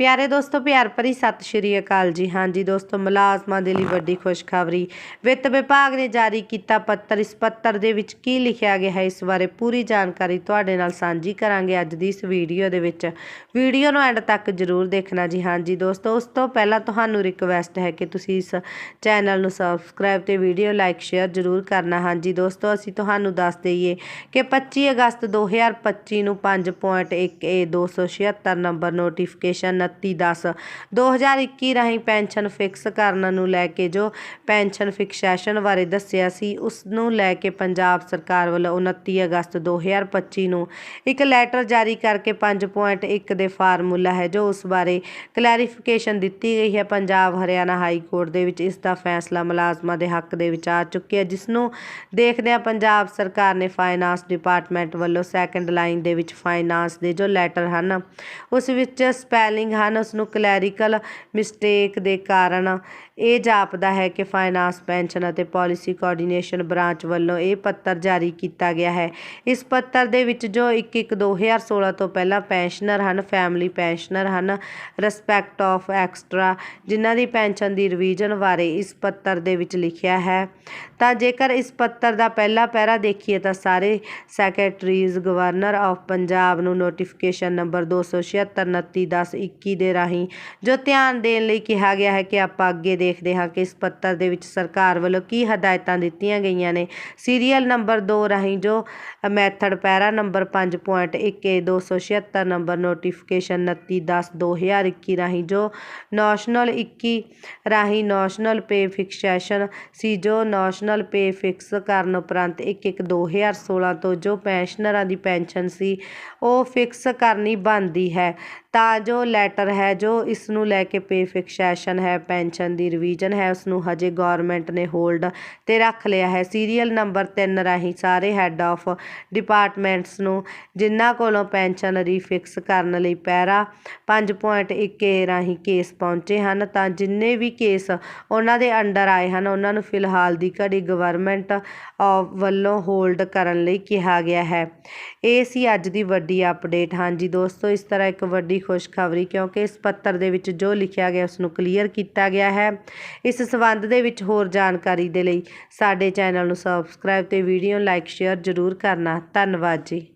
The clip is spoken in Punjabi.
ਪਿਆਰੇ ਦੋਸਤੋ, ਪਿਆਰ ਭਰੀ ਸਤਿ ਸ਼੍ਰੀ ਅਕਾਲ ਜੀ। ਹਾਂਜੀ ਦੋਸਤੋ, ਮੁਲਾਜ਼ਮਾਂ ਦੇ ਲਈ ਵੱਡੀ ਖੁਸ਼ਖਬਰੀ। ਵਿੱਤ ਵਿਭਾਗ ਨੇ ਜਾਰੀ ਕੀਤਾ ਪੱਤਰ। ਇਸ ਪੱਤਰ ਦੇ ਵਿੱਚ ਕੀ ਲਿਖਿਆ ਗਿਆ ਹੈ, ਇਸ ਬਾਰੇ ਪੂਰੀ ਜਾਣਕਾਰੀ ਤੁਹਾਡੇ ਨਾਲ ਸਾਂਝੀ ਕਰਾਂਗੇ ਅੱਜ ਦੀ ਇਸ ਵੀਡੀਓ ਦੇ ਵਿੱਚ। ਵੀਡੀਓ ਨੂੰ ਐਂਡ ਤੱਕ ਜ਼ਰੂਰ ਦੇਖਣਾ ਜੀ। ਹਾਂਜੀ ਦੋਸਤੋ, ਉਸ ਤੋਂ ਪਹਿਲਾਂ ਤੁਹਾਨੂੰ ਰਿਕਵੈਸਟ ਹੈ ਕਿ ਤੁਸੀਂ ਇਸ ਚੈਨਲ ਨੂੰ ਸਬਸਕ੍ਰਾਈਬ ਤੇ ਵੀਡੀਓ ਲਾਈਕ ਸ਼ੇਅਰ ਜ਼ਰੂਰ ਕਰਨਾ। ਹਾਂਜੀ ਦੋਸਤੋ, ਅਸੀਂ ਤੁਹਾਨੂੰ ਦੱਸ ਦਈਏ ਕਿ 25 ਅਗਸਤ 2025 ਨੂੰ 5.1 ਏ 276 ਨੰਬਰ ਨੋਟੀਫਿਕੇਸ਼ਨ 2910 2021 ਰਾਹੀਂ ਪੈਨਸ਼ਨ ਫਿਕਸ ਕਰਨ ਨੂੰ ਲੈ ਕੇ ਜੋ ਪੈਨਸ਼ਨ ਫਿਕਸੇਸ਼ਨ ਬਾਰੇ ਦੱਸਿਆ ਸੀ, ਉਸ ਨੂੰ ਲੈ ਕੇ ਪੰਜਾਬ ਸਰਕਾਰ ਵੱਲੋਂ 29 ਅਗਸਤ 2025 ਨੂੰ ਇੱਕ ਲੈਟਰ ਜਾਰੀ ਕਰਕੇ 5.1 ਦੇ ਫਾਰਮੂਲਾ ਹੈ, ਜੋ ਉਸ ਬਾਰੇ ਕਲੈਰੀਫਿਕੇਸ਼ਨ ਦਿੱਤੀ ਗਈ ਹੈ। ਪੰਜਾਬ ਹਰਿਆਣਾ ਹਾਈ ਕੋਰਟ ਦੇ ਵਿੱਚ ਇਸ ਦਾ ਫੈਸਲਾ ਮੁਲਾਜ਼ਮਾਂ ਦੇ ਹੱਕ ਦੇ ਵਿੱਚ ਆ ਚੁੱਕਿਆ ਜਿਸ ਨੂੰ ਦੇਖਦਿਆਂ ਪੰਜਾਬ ਸਰਕਾਰ ਨੇ ਫਾਈਨਾਂਸ ਡਿਪਾਰਟਮੈਂਟ ਵੱਲੋਂ ਸੈਕੰਡ ਲਾਈਨ ਦੇ ਵਿੱਚ ਫਾਈਨਾਂਸ ਦੇ ਜੋ ਲੈਟਰ ਹਨ, ਉਸ ਵਿੱਚ ਸਪੈਲਿੰਗ ਹਨ ਉਸ ਨੂੰ ਕਲੈਰੀਕਲ ਮਿਸਟੇਕ ਦੇ ਕਾਰਨ ਇਹ ਜਾਪਦਾ ਹੈ ਕਿ ਫਾਈਨਾਂਸ ਪੈਨਸ਼ਨ ਅਤੇ ਪਾਲਿਸੀ ਕੋਆਰਡੀਨੇਸ਼ਨ ਬ੍ਰਾਂਚ ਵੱਲੋਂ ਇਹ ਪੱਤਰ ਜਾਰੀ ਕੀਤਾ ਗਿਆ ਹੈ। ਇਸ ਪੱਤਰ ਦੇ ਵਿੱਚ ਜੋ 1/1/2016 ਤੋਂ ਪਹਿਲਾਂ ਪੈਨਸ਼ਨਰ ਹਨ ਫੈਮਿਲੀ ਪੈਨਸ਼ਨਰ ਹਨ ਰਿਸਪੈਕਟ ਆਫ ਐਕਸਟਰਾ ਜਿਨ੍ਹਾਂ ਦੀ ਪੈਨਸ਼ਨ ਦੀ ਰਿਵੀਜ਼ਨ ਬਾਰੇ ਇਸ ਪੱਤਰ ਦੇ ਵਿੱਚ ਲਿਖਿਆ ਹੈ। ਤਾਂ ਜੇਕਰ ਇਸ ਪੱਤਰ ਦਾ ਪਹਿਲਾ ਪੈਰਾ ਦੇਖੀਏ ਤਾਂ ਸਾਰੇ ਸੈਕਟਰੀਜ਼ ਗਵਰਨਰ ਆਫ ਪੰਜਾਬ ਨੂੰ ਨੋਟੀਫਿਕੇਸ਼ਨ ਨੰਬਰ 276291021 ਦੇ ਰਾਹੀਂ, ਜੋ ਧਿਆਨ ਦੇਣ ਲਈ ਕਿਹਾ ਗਿਆ ਹੈ ਕਿ ਆਪਾਂ ਅੱਗੇ ਦੇਖਦੇ ਹਾਂ ਕਿ ਇਸ ਪੱਤਰ ਦੇ ਵਿੱਚ ਸਰਕਾਰ ਵੱਲੋਂ ਕੀ ਹਦਾਇਤਾਂ ਦਿੱਤੀਆਂ ਗਈਆਂ ਨੇ। ਸੀਰੀਅਲ ਨੰਬਰ 2 ਰਾਹੀਂ ਜੋ method para number 5.1 A 276 number notification 2910 2021 ਰਾਹੀਂ ਜੋ ਨੈਸ਼ਨਲ 21 ਰਾਹੀਂ ਨੈਸ਼ਨਲ ਪੇ ਫਿਕਸੇਸ਼ਨ ਸੀ, ਜੋ ਨੈਸ਼ਨਲ ਪੇ ਫਿਕਸ ਕਰਨ ਉਪਰੰਤ 1 2016 ਤੋਂ ਜੋ ਪੈਨਸ਼ਨਰਾਂ ਦੀ ਪੈਨਸ਼ਨ ਸੀ, ਉਹ ਫਿਕਸ ਕਰਨੀ ਬਣਦੀ ਹੈ, ਤਾਂ ਜੋ ਲੈਟਰ ਹੈ ਜੋ ਇਸ ਨੂੰ ਲੈ ਕੇ ਪੇ ਫਿਕਸੇਸ਼ਨ ਹੈ ਪੈਨਸ਼ਨ ਦੀ ਰਿਵੀਜ਼ਨ ਹੈ ਉਸ ਨੂੰ ਹਜੇ ਗਵਰਨਮੈਂਟ ਨੇ ਹੋਲਡ ਤੇ ਰੱਖ ਲਿਆ ਹੈ। ਸੀਰੀਅਲ ਨੰਬਰ 3 ਰਾਹੀਂ ਸਾਰੇ ਹੈੱਡ ਆਫ ਡਿਪਾਰਟਮੈਂਟਸ ਨੂੰ ਜਿਨ੍ਹਾਂ ਕੋਲੋਂ ਪੈਨਸ਼ਨ ਰੀਫਿਕਸ ਕਰਨ ਲਈ ਪੈਰਾ 5.1 ਏ ਰਾਹੀਂ ਕੇਸ ਪਹੁੰਚੇ ਹਨ, ਤਾਂ ਜਿੰਨੇ ਵੀ ਕੇਸ ਉਹਨਾਂ ਦੇ ਅੰਡਰ ਆਏ ਹਨ, ਉਹਨਾਂ ਨੂੰ ਫਿਲਹਾਲ ਦੀ ਘੜੀ ਗਵਰਨਮੈਂਟ ਵੱਲੋਂ ਹੋਲਡ ਕਰਨ ਲਈ ਕਿਹਾ ਗਿਆ ਹੈ। ਇਹ ਸੀ ਅੱਜ ਦੀ ਵੱਡੀ ਅਪਡੇਟ ਹਾਂਜੀ ਦੋਸਤੋ, ਇਸ ਤਰ੍ਹਾਂ ਇੱਕ ਵੱਡੀ ਖੁਸ਼ਖਬਰੀ ਕਿਉਂਕਿ ਇਸ ਪੱਤਰ ਦੇ ਵਿੱਚ ਜੋ ਲਿਖਿਆ ਗਿਆ ਉਸ ਨੂੰ ਕਲੀਅਰ ਕੀਤਾ ਗਿਆ ਹੈ। ਇਸ ਸਬੰਧ ਦੇ ਵਿੱਚ ਹੋਰ ਜਾਣਕਾਰੀ ਦੇ ਲਈ ਸਾਡੇ ਚੈਨਲ ਨੂੰ ਸਬਸਕ੍ਰਾਈਬ ਤੇ ਵੀਡੀਓ ਲਾਈਕ ਸ਼ੇਅਰ ਜ਼ਰੂਰ ਕਰਨਾ। ਧੰਨਵਾਦ ਜੀ।